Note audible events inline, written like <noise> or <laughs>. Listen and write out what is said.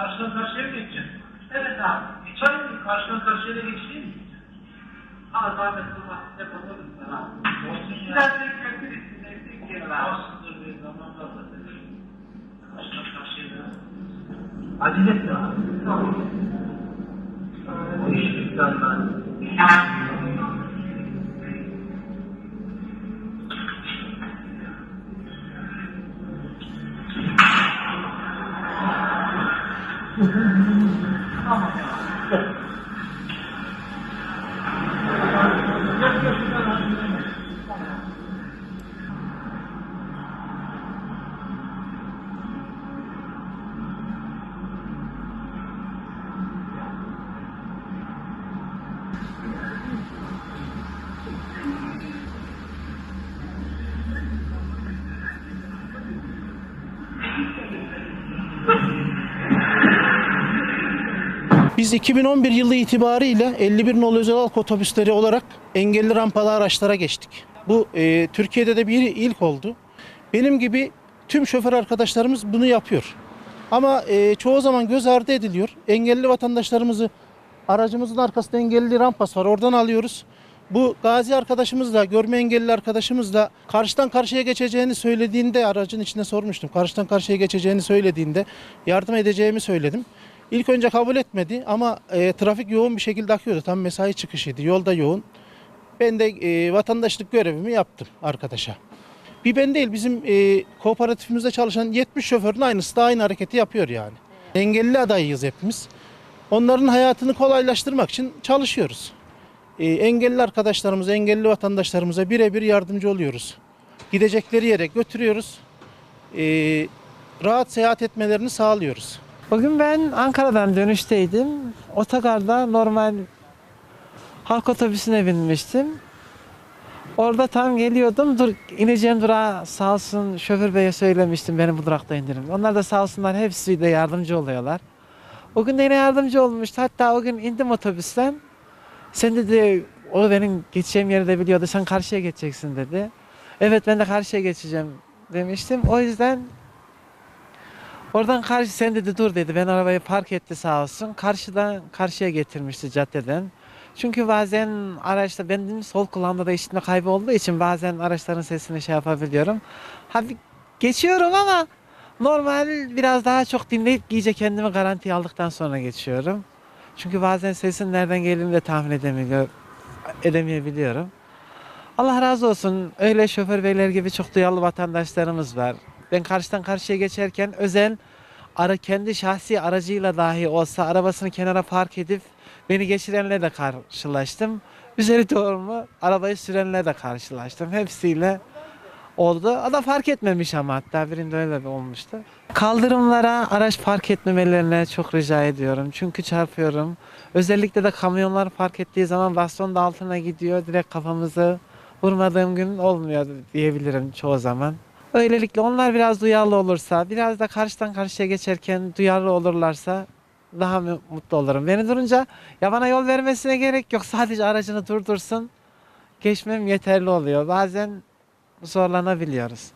Karşıdan karşıya mı geçeceksin? Evet abi. Geçelim mi? Karşıdan karşıya da geçeyim mi? Ama zahmet durma. Yapalım sana. Olsun ya. Biraz bir bir kere var. Olsundur bir zaman fazla. Karşıdan karşıya da. Acele etme abi. Tamam. O iş bitti Allah'ın. Tamam <laughs> ya. Biz 2011 yılı itibariyle 51 nolu özel halk otobüsleri olarak engelli rampalı araçlara geçtik. Bu e, Türkiye'de de bir ilk oldu. Benim gibi tüm şoför arkadaşlarımız bunu yapıyor. Ama e, çoğu zaman göz ardı ediliyor. Engelli vatandaşlarımızı aracımızın arkasında engelli rampası var. Oradan alıyoruz. Bu gazi arkadaşımız da, görme engelli arkadaşımız da karşıdan karşıya geçeceğini söylediğinde aracın içine sormuştum. Karşıdan karşıya geçeceğini söylediğinde yardım edeceğimi söyledim. İlk önce kabul etmedi ama e, trafik yoğun bir şekilde akıyordu. Tam mesai çıkışıydı. Yolda yoğun. Ben de e, vatandaşlık görevimi yaptım arkadaşa. Bir ben değil bizim e, kooperatifimizde çalışan 70 şoförün aynısı da aynı hareketi yapıyor yani. Engelli adayıyız hepimiz. Onların hayatını kolaylaştırmak için çalışıyoruz. E, engelli arkadaşlarımıza, engelli vatandaşlarımıza birebir yardımcı oluyoruz. Gidecekleri yere götürüyoruz. E, rahat seyahat etmelerini sağlıyoruz. Bugün ben Ankara'dan dönüşteydim. Otogarda normal halk otobüsüne binmiştim. Orada tam geliyordum. Dur, ineceğim durağa sağ olsun şoför beye söylemiştim beni bu durakta indirin. Onlar da sağ olsunlar hepsi de yardımcı oluyorlar. O gün de yine yardımcı olmuştu. Hatta o gün indim otobüsten. Sen dedi o benim geçeceğim yeri de biliyordu. Sen karşıya geçeceksin dedi. Evet ben de karşıya geçeceğim demiştim. O yüzden Oradan karşı sen dedi dur dedi. Ben arabayı park etti sağ olsun. Karşıdan karşıya getirmişti caddeden. Çünkü bazen araçta benim sol kulağımda da işitme kaybı olduğu için bazen araçların sesini şey yapabiliyorum. Hafif geçiyorum ama normal biraz daha çok dinleyip iyice kendimi garantiye aldıktan sonra geçiyorum. Çünkü bazen sesin nereden geldiğini de tahmin edemiyor, edemeyebiliyorum. Allah razı olsun. Öyle şoför beyler gibi çok duyarlı vatandaşlarımız var. Ben karşıdan karşıya geçerken özel ara kendi şahsi aracıyla dahi olsa arabasını kenara park edip beni geçirenle de karşılaştım. Üzeri doğru mu arabayı sürenle de karşılaştım. Hepsiyle oldu. O da fark etmemiş ama hatta birinde öyle bir olmuştu. Kaldırımlara araç park etmemelerine çok rica ediyorum. Çünkü çarpıyorum. Özellikle de kamyonlar park ettiği zaman baston da altına gidiyor. Direkt kafamızı vurmadığım gün olmuyor diyebilirim çoğu zaman. Öylelikle onlar biraz duyarlı olursa, biraz da karşıdan karşıya geçerken duyarlı olurlarsa daha mu- mutlu olurum. Beni durunca ya bana yol vermesine gerek yok. Sadece aracını durdursun. Geçmem yeterli oluyor. Bazen zorlanabiliyoruz.